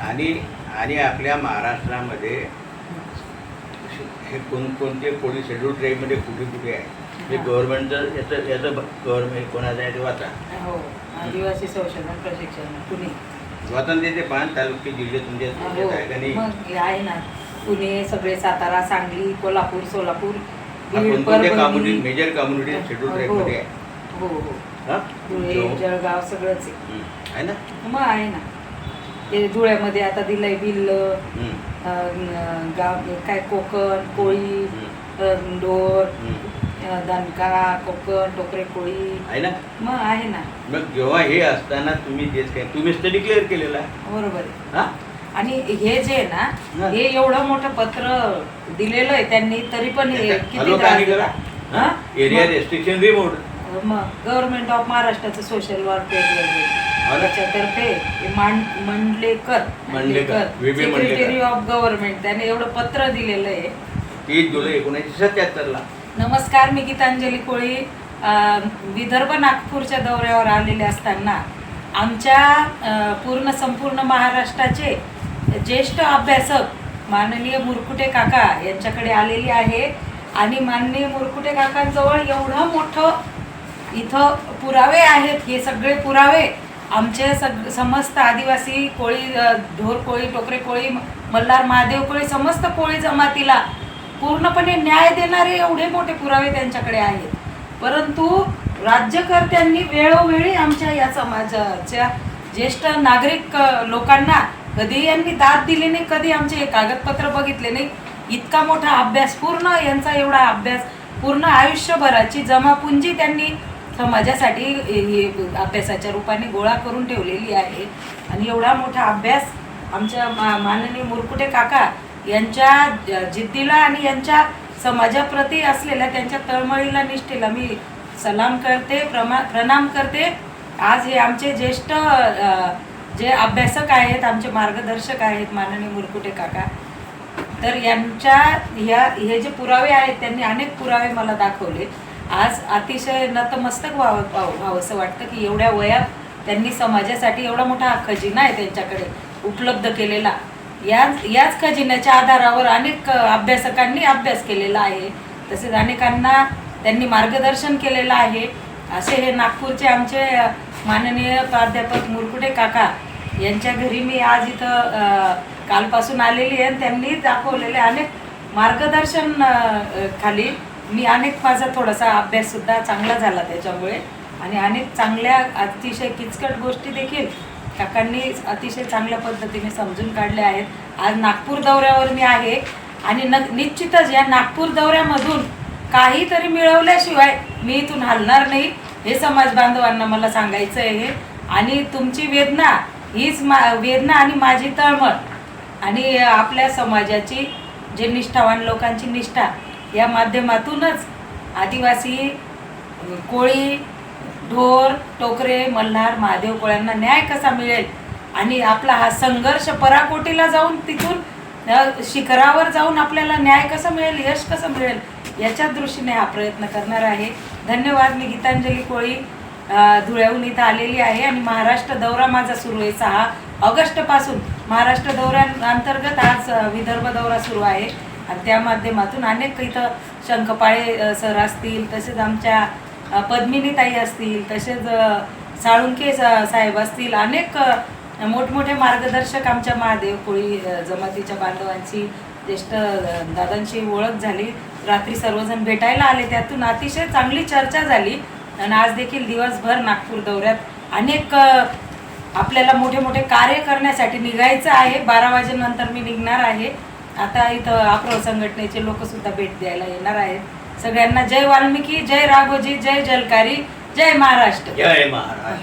आणि आणि आपल्या महाराष्ट्रामध्ये हे कोणकोणते पोलीस शेड्यूल ट्राईबमध्ये कुठे कुठे आहे? हे गव्हर्नमेंटचं याचं याचं गव्हर्नमेंट कोणाचं आहे? ते वाचा. हो आदिवासी संशोधन प्रशिक्षण पुणे. स्वातंत्र्य ते पाच तालुके जिल्हे तुमच्या हो, आहे हे आहे ना पुणे सगळे Satara Sangli Kolhapur Solapur community major community schedule ट्राईबमध्ये आहे? हो हो हा? धुळे जळगाव सगळंच आहे हम्म. आहे ना मग आहे ना ते धुळ्यामध्ये आता दिलंय बिल्ल हम्म. अं, गाव काय कोकण कोळी हम्म. Door hmm. दणका कोकण टोकरे कोळी आहे ना मग आहे ना मग जेव्हा हे असताना तुम्ही तेच काय तुम्हीच तर डिक्लेअर केलेलं आहे बरोबर आहे हा आणि हे जे आहे. ना हे एवढं मोठं पत्र दिलेलं आहे त्यांनी तरी पण हे किती हॅलो त्रास काय दिला. करा हा? एरिया मग- रेस्ट्रिक्शन रिमोट मग गव्हर्नमेंट ऑफ महाराष्ट्राचं सोशल ना? त्याच्यातर्फे मांड Mandlekar Mandlekar, VB Mandlekar. Secretary of government त्याने एवढं पत्र दिलेलं आहे. तीस जुलै एकोणीसशे सत्याहत्तरला. नमस्कार मी गीतांजली कोळी. अ, विदर्भ नागपूरच्या दौऱ्यावर आलेले असताना आमच्या अ, पूर्ण संपूर्ण महाराष्ट्राचे ज्येष्ठ अभ्यासक माननीय मुरकुटे काका यांच्याकडे आलेली आहे. आणि माननीय मुरकुटे काकांजवळ एवढं मोठं इथं पुरावे आहेत हे सगळे पुरावे आमचे सग समस्त आदिवासी कोळी ढोर कोळी टोकरे कोळी मल्हार महादेव कोळी समस्त कोळी जमातीला पूर्णपणे न्याय देणारे एवढे मोठे पुरावे त्यांच्याकडे आहेत. परंतु राज्यकर्त्यांनी वेळोवेळी आमच्या या समाजाच्या ज्येष्ठ नागरिक लोकांना कधी यांनी दाद दिली नाही कधी आमचे हे कागदपत्र बघितले नाही. इतका मोठा अभ्यास पूर्ण यांचा एवढा अभ्यास पूर्ण आयुष्यभराची जमापुंजी त्यांनी समाजासाठी हे- हे अभ्यासाच्या रूपाने गोळा करून ठेवलेली आहे. आणि एवढा मोठा अभ्यास आमच्या मा माननीय मुरकुटे काका यांच्या जिद्दीला आणि यांच्या समाजाप्रती असलेल्या त्यांच्या तळमळीला निष्ठेला मी सलाम करते प्रमा प्रणाम करते. आज हे आमचे ज्येष्ठ जे अभ्यासक आहेत आमचे मार्गदर्शक आहेत माननीय मुरकुटे काका. तर यांच्या ह्या हे जे पुरावे आहेत त्यांनी अनेक पुरावे मला दाखवले. आज अतिशय नतमस्तक व्हावं व्हावं व्हावंसं वाटतं की एवढ्या वयात त्यांनी समाजासाठी एवढा मोठा खजिना आहे त्यांच्याकडे उपलब्ध केलेला. याच याच खजिन्याच्या आधारावर अनेक अभ्यासकांनी अभ्यास केलेला आहे. तसेच अनेकांना त्यांनी मार्गदर्शन केलेलं आहे. असे हे नागपूरचे आमचे माननीय प्राध्यापक मुरकुटे काका यांच्या घरी मी आज इथं कालपासून आलेली आहे आणि त्यांनी दाखवलेले अनेक मार्गदर्शन खाली मी अनेक माझा थोडासा अभ्याससुद्धा चांगला झाला त्याच्यामुळे. आणि अनेक चांगल्या अतिशय किचकट गोष्टी देखील काकांनी अतिशय चांगल्या पद्धतीने समजून काढल्या आहेत. आज नागपूर दौऱ्यावर मी आहे आणि न निश्चितच या नागपूर दौऱ्यामधून काहीतरी मिळवल्याशिवाय मी इथून हलणार नाही हे समाज बांधवांना मला सांगायचं आहे हे. आणि तुमची वेदना हीच मा वेदना आणि माझी तळमळ आणि आपल्या समाजाची जे निष्ठावान लोकांची निष्ठा या माध्यमातूनच आदिवासी कोळी ढोर टोकरे मल्हार महादेव कोळ्यांना न्याय कसा मिळेल? आणि आपला हा संघर्ष पराकोटीला जाऊन तिथून शिखरावर जाऊन आपल्याला न्याय कसा मिळेल यश कसं मिळेल याच्या दृष्टीने हा प्रयत्न करणार आहे. धन्यवाद मी गीतांजली कोळी धुळ्याहून इथं आलेली आहे आणि महाराष्ट्र दौरा माझा सुरू आहे सहा ऑगस्टपासून महाराष्ट्र दौऱ्यांतर्गत आज विदर्भ दौरा सुरू आहे. आणि त्या माध्यमातून अनेक इथं शंखपाळे सर असतील तसेच आमच्या पद्मिनी पद्मिनीताई असतील तसेच साळुंके सा- साहेब असतील अनेक मोठमोठे मार्गदर्शक आमच्या महादेव कोळी जमातीच्या बांधवांची ज्येष्ठ दादांची ओळख झाली. रात्री सर्वजण भेटायला आले. त्यातून अतिशय चांगली चर्चा झाली. आणि आज देखील दिवसभर नागपूर दौऱ्यात अनेक आपल्याला मोठे मोठे कार्य करण्यासाठी निघायचं आहे. बारा वाजेनंतर मी निघणार आहे. आता इथं अप्रो संघटनेचे लोक सुद्धा भेट द्यायला येणार आहेत. सगळ्यांना जय वाल्मिकी जय राघोजी जय जलकारी जय महाराष्ट्र. जय महाराज